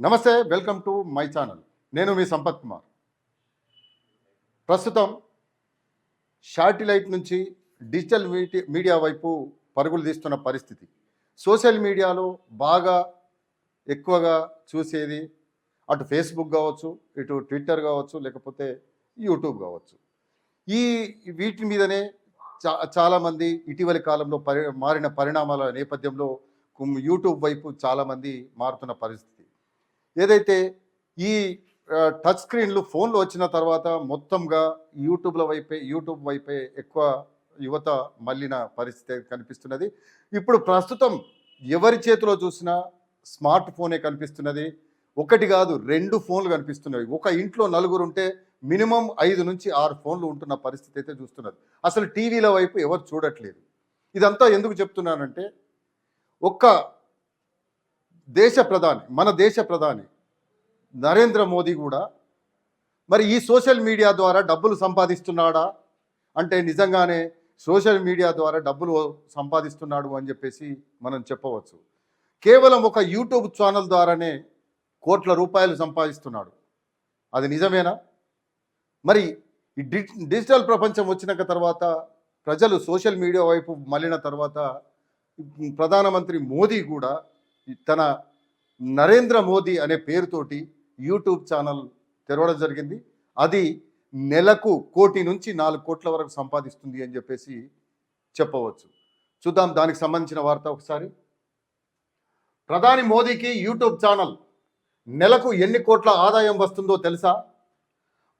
నమస్తే welcome to my channel. నేను మీ సంపత్ కుమార్. ప్రస్తుతం శాటిలైట్ నుంచి డిజిటల్ మీటి- మీడియా వైపు పరుగులు తీస్తున్న పరిస్థితి. సోషల్ మీడియాలో బాగా ఎక్కువగా చూసేది అటు ఫేస్బుక్ కావచ్చు ఇటు ట్విట్టర్ కావచ్చు లేకపోతే యూట్యూబ్ కావచ్చు. ఈ వీటి మీదనే చా చాలామంది ఇటీవలి కాలంలో పరి మారిన పరిణామాల నేపథ్యంలో యూట్యూబ్ వైపు చాలామంది మారుతున్న పరిస్థితి. ఏదైతే ఈ టచ్ స్క్రీన్లు ఫోన్లు వచ్చిన తర్వాత మొత్తంగా యూట్యూబ్ల వైపే యూట్యూబ్ వైపే ఎక్కువ యువత మళ్ళిన పరిస్థితి కనిపిస్తున్నది. ఇప్పుడు ప్రస్తుతం ఎవరి చేతిలో చూసినా స్మార్ట్ ఫోనే కనిపిస్తున్నది. ఒకటి కాదు రెండు ఫోన్లు కనిపిస్తున్నాయి ఒక ఇంట్లో నలుగురు ఉంటే మినిమం ఐదు నుంచి ఆరు ఫోన్లు ఉంటున్న పరిస్థితి అయితే చూస్తున్నది అసలు టీవీల వైపు ఎవరు చూడట్లేదు. ఇదంతా ఎందుకు చెప్తున్నానంటే ఒక్క దేశ ప్రధాని మన దేశ ప్రధాని నరేంద్ర మోదీ కూడా మరి ఈ సోషల్ మీడియా ద్వారా డబ్బులు సంపాదిస్తున్నాడా? అంటే నిజంగానే సోషల్ మీడియా ద్వారా డబ్బులు సంపాదిస్తున్నాడు అని చెప్పేసి మనం చెప్పవచ్చు. కేవలం ఒక యూట్యూబ్ ఛానల్ ద్వారానే కోట్ల రూపాయలు సంపాదిస్తున్నాడు. అది నిజమేనా? మరి ఈ డి డిజిటల్ ప్రపంచం వచ్చినాక తర్వాత ప్రజలు సోషల్ మీడియా వైపు మళ్ళిన తర్వాత ప్రధానమంత్రి మోదీ కూడా తన నరేంద్ర మోదీ అనే పేరుతోటి యూట్యూబ్ ఛానల్ తెరవడం జరిగింది. అది నెలకు కోటి నుంచి నాలుగు కోట్ల వరకు సంపాదిస్తుంది అని చెప్పేసి చెప్పవచ్చు. చూద్దాం దానికి సంబంధించిన వార్త ఒకసారి. ప్రధాని మోదీకి యూట్యూబ్ ఛానల్ నెలకు ఎన్ని కోట్ల ఆదాయం వస్తుందో తెలుసా?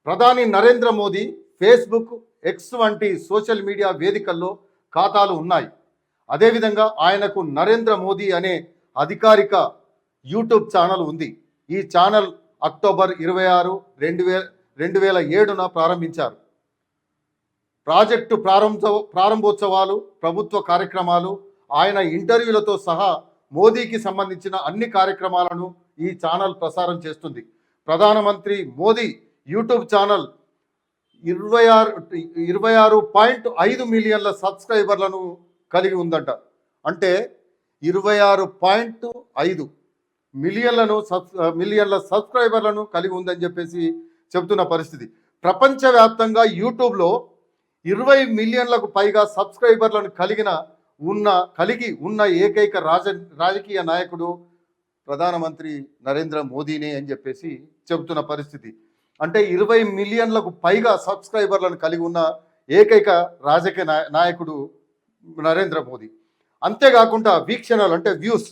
ప్రధాని నరేంద్ర మోదీ ఫేస్బుక్ ఎక్స్ వంటి సోషల్ మీడియా వేదికల్లో ఖాతాలు ఉన్నాయి. అదేవిధంగా ఆయనకు నరేంద్ర మోదీ అనే అధికారిక యూట్యూబ్ ఛానల్ ఉంది. ఈ ఛానల్ అక్టోబర్ ఇరవై ఆరు రెండు వేల రెండు వేల ఏడున ప్రారంభించారు. ప్రాజెక్టు ప్రారంభ ప్రారంభోత్సవాలు ప్రభుత్వ కార్యక్రమాలు ఆయన ఇంటర్వ్యూలతో సహా మోదీకి సంబంధించిన అన్ని కార్యక్రమాలను ఈ ఛానల్ ప్రసారం చేస్తుంది. ప్రధానమంత్రి మోదీ యూట్యూబ్ ఛానల్ ఇరవై ఆరు ఇరవై ఆరు పాయింట్ ఐదు మిలియన్ల సబ్స్క్రైబర్లను కలిగి ఉందంట. అంటే ఇరవై ఆరు పాయింట్ ఐదు మిలియన్లను సబ్ మిలియన్ల సబ్స్క్రైబర్లను కలిగి ఉందని చెప్పేసి చెబుతున్న పరిస్థితి. ప్రపంచవ్యాప్తంగా యూట్యూబ్లో ఇరవై మిలియన్లకు పైగా సబ్స్క్రైబర్లను కలిగిన ఉన్న కలిగి ఉన్న ఏకైక రాజ రాజకీయ నాయకుడు ప్రధానమంత్రి నరేంద్ర మోదీనే అని చెప్పేసి చెబుతున్న పరిస్థితి. అంటే ఇరవై మిలియన్లకు పైగా సబ్స్క్రైబర్లను కలిగి ఉన్న ఏకైక రాజకీయ నాయ- నాయకుడు నరేంద్ర మోదీ. అంతేకాకుండా వీక్షణలు అంటే వ్యూస్.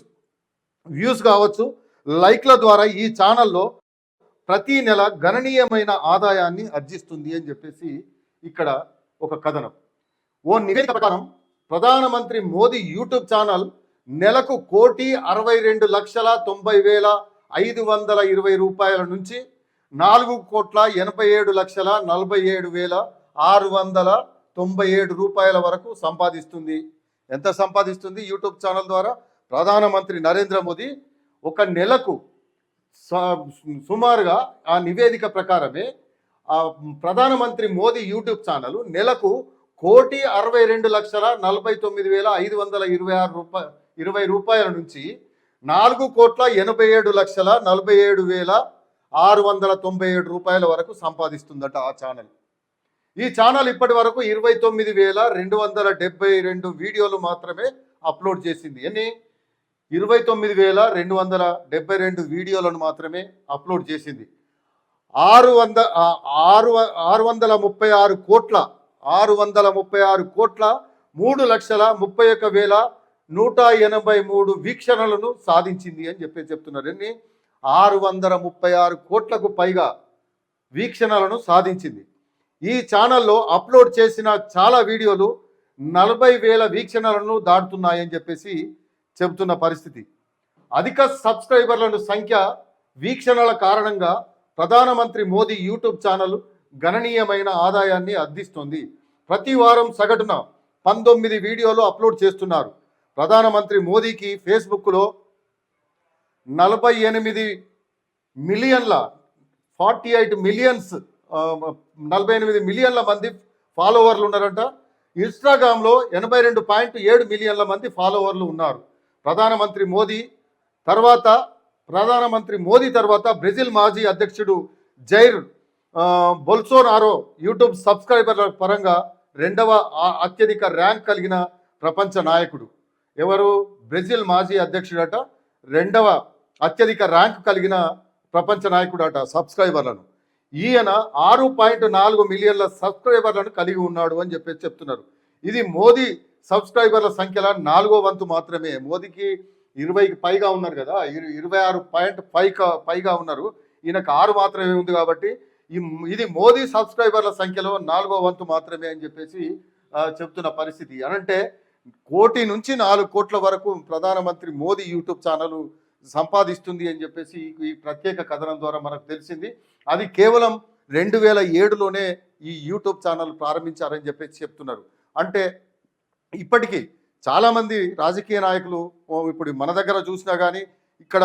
వ్యూస్ కావచ్చు లైక్ల ద్వారా ఈ ఛానల్లో ప్రతి నెల గణనీయమైన ఆదాయాన్ని అర్జిస్తుంది అని చెప్పేసి ఇక్కడ ఒక కథనం. ఓ నివేదిక ప్రకారం ప్రధానమంత్రి మోదీ యూట్యూబ్ ఛానల్ నెలకు కోటి అరవై రెండు లక్షల తొంభై వేల ఐదు వందల ఇరవై రూపాయల నుంచి నాలుగు కోట్ల ఎనభై ఏడు లక్షల నలభై ఏడు వేల ఆరు వందల తొంభై ఏడు రూపాయల వరకు సంపాదిస్తుంది. ఎంత సంపాదిస్తుంది యూట్యూబ్ ఛానల్ ద్వారా? ప్రధానమంత్రి నరేంద్ర మోదీ ఒక నెలకు సుమారుగా ఆ నివేదిక ప్రకారమే ఆ ప్రధానమంత్రి మోదీ యూట్యూబ్ ఛానల్ నెలకు కోటి అరవై రెండు లక్షల నలభై తొమ్మిది వేల ఐదు వందల ఇరవై ఆరు రూపాయ ఇరవై రూపాయల నుంచి నాలుగు కోట్ల ఎనభై ఏడు లక్షల నలభై ఏడు వేల ఆరు వందల తొంభై ఏడు రూపాయల వరకు సంపాదిస్తుందట ఆ ఛానల్. ఈ ఛానల్ ఇప్పటి వరకు ఇరవై తొమ్మిది వేల రెండు వందల డెబ్బై రెండు వీడియోలు మాత్రమే అప్లోడ్ చేసింది. ఎన్ని? ఇరవై తొమ్మిది వేల రెండు వందల డెబ్బై రెండు వీడియోలను మాత్రమే అప్లోడ్ చేసింది. ఆరు వంద ఆరు ఆరు వందల ముప్పై ఆరు కోట్ల ఆరు వందల ముప్పై ఆరు కోట్ల మూడు లక్షల ముప్పై ఒక్క వేల నూట ఎనభై మూడు వీక్షణలను సాధించింది అని చెప్పి చెప్తున్నారు. ఎన్ని? ఆరు వందల ముప్పై ఆరు కోట్లకు పైగా వీక్షణలను సాధించింది. ఈ ఛానల్లో అప్లోడ్ చేసిన చాలా వీడియోలు నలభై వేల వీక్షణలను దాటుతున్నాయని చెప్పేసి చెబుతున్న పరిస్థితి. అధిక సబ్స్క్రైబర్లను సంఖ్య వీక్షణల కారణంగా ప్రధానమంత్రి మోదీ యూట్యూబ్ ఛానల్ గణనీయమైన ఆదాయాన్ని అందిస్తుంది. ప్రతి వారం సగటున పంతొమ్మిది వీడియోలు అప్లోడ్ చేస్తున్నారు. ప్రధానమంత్రి మోదీకి ఫేస్బుక్లో నలభై ఎనిమిది మిలియన్ల ఫార్టీ ఎయిట్ మిలియన్స్ నలభై ఎనిమిది మిలియన్ల మంది ఫాలోవర్లు ఉన్నారంట. ఇన్స్టాగ్రామ్లో ఎనభై రెండు పాయింట్ ఏడు మిలియన్ల మంది ఫాలోవర్లు ఉన్నారు. ప్రధానమంత్రి మోదీ తర్వాత ప్రధానమంత్రి మోదీ తర్వాత బ్రెజిల్ మాజీ అధ్యక్షుడు జైర్ బొల్సోనారో యూట్యూబ్ సబ్స్క్రైబర్ల పరంగా రెండవ అత్యధిక ర్యాంక్ కలిగిన ప్రపంచ నాయకుడు. ఎవరు? బ్రెజిల్ మాజీ అధ్యక్షుడట రెండవ అత్యధిక ర్యాంక్ కలిగిన ప్రపంచ నాయకుడట సబ్స్క్రైబర్లను. ఈయన ఆరు పాయింట్ నాలుగు మిలియన్ల సబ్స్క్రైబర్లను కలిగి ఉన్నాడు అని చెప్పేసి చెప్తున్నారు. ఇది మోదీ సబ్స్క్రైబర్ల సంఖ్యలో నాలుగో వంతు మాత్రమే. మోదీకి ఇరవైకి పైగా ఉన్నారు కదా ఇరవై ఆరు పాయింట్ పైగా పైగా ఉన్నారు. ఈయనకు ఆరు మాత్రమే ఉంది కాబట్టి ఈ ఇది మోదీ సబ్స్క్రైబర్ల సంఖ్యలో నాలుగో వంతు మాత్రమే అని చెప్పేసి చెప్తున్న పరిస్థితి. అనంటే కోటి నుంచి నాలుగు కోట్ల వరకు ప్రధానమంత్రి మోదీ యూట్యూబ్ ఛానల్ సంపాదిస్తుంది అని చెప్పేసి ఈ ప్రత్యేక కథనం ద్వారా మనకు తెలిసింది. అది కేవలం రెండు వేల ఏడులోనే ఈ యూట్యూబ్ ఛానల్ ప్రారంభించారని చెప్పేసి చెప్తున్నారు. అంటే ఇప్పటికీ చాలామంది రాజకీయ నాయకులు ఇప్పుడు మన దగ్గర చూసినా కానీ ఇక్కడ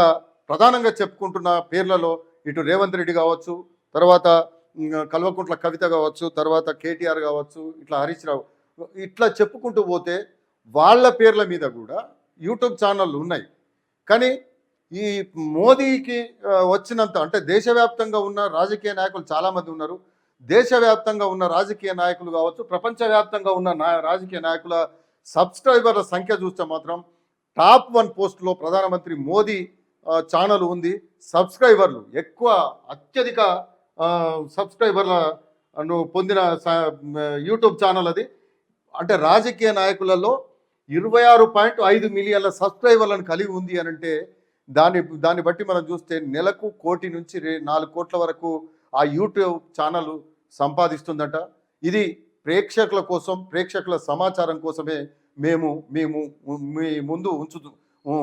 ప్రధానంగా చెప్పుకుంటున్న పేర్లలో ఇటు రేవంత్ రెడ్డి కావచ్చు తర్వాత కల్వకుంట్ల కవిత కావచ్చు తర్వాత కేటీఆర్ కావచ్చు ఇట్లా హరీష్ రావు. ఇట్లా చెప్పుకుంటూ పోతే వాళ్ళ పేర్ల మీద కూడా యూట్యూబ్ ఛానళ్ళు ఉన్నాయి. కానీ ఈ మోదీకి వచ్చినంత అంటే దేశవ్యాప్తంగా ఉన్న రాజకీయ నాయకులు చాలామంది ఉన్నారు. దేశవ్యాప్తంగా ఉన్న రాజకీయ నాయకులు కావచ్చు ప్రపంచవ్యాప్తంగా ఉన్న నా రాజకీయ నాయకుల సబ్స్క్రైబర్ల సంఖ్య చూస్తే మాత్రం టాప్ వన్ పోస్ట్లో ప్రధానమంత్రి మోదీ ఛానల్ ఉంది. సబ్స్క్రైబర్లు ఎక్కువ అత్యధిక సబ్స్క్రైబర్ల పొందిన స- యూట్యూబ్ ఛానల్ అది. అంటే రాజకీయ నాయకులలో ఇరవై ఆరు పాయింట్ ఐదు మిలియన్ల సబ్స్క్రైబర్లను కలిగి ఉంది అని అంటే దాన్ని దాన్ని బట్టి మనం చూస్తే నెలకు కోటి నుంచి నాలుగు కోట్ల వరకు ఆ యూట్యూబ్ ఛానల్ సంపాదిస్తుందట. ఇది ప్రేక్షకుల కోసం ప్రేక్షకుల సమాచారం కోసమే మేము మేము మీ ముందు ఉంచు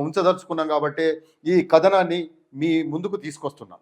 ఉంచదలుచుకున్నాం కాబట్టి ఈ కథనాన్ని మీ ముందుకు తీసుకొస్తున్నాం.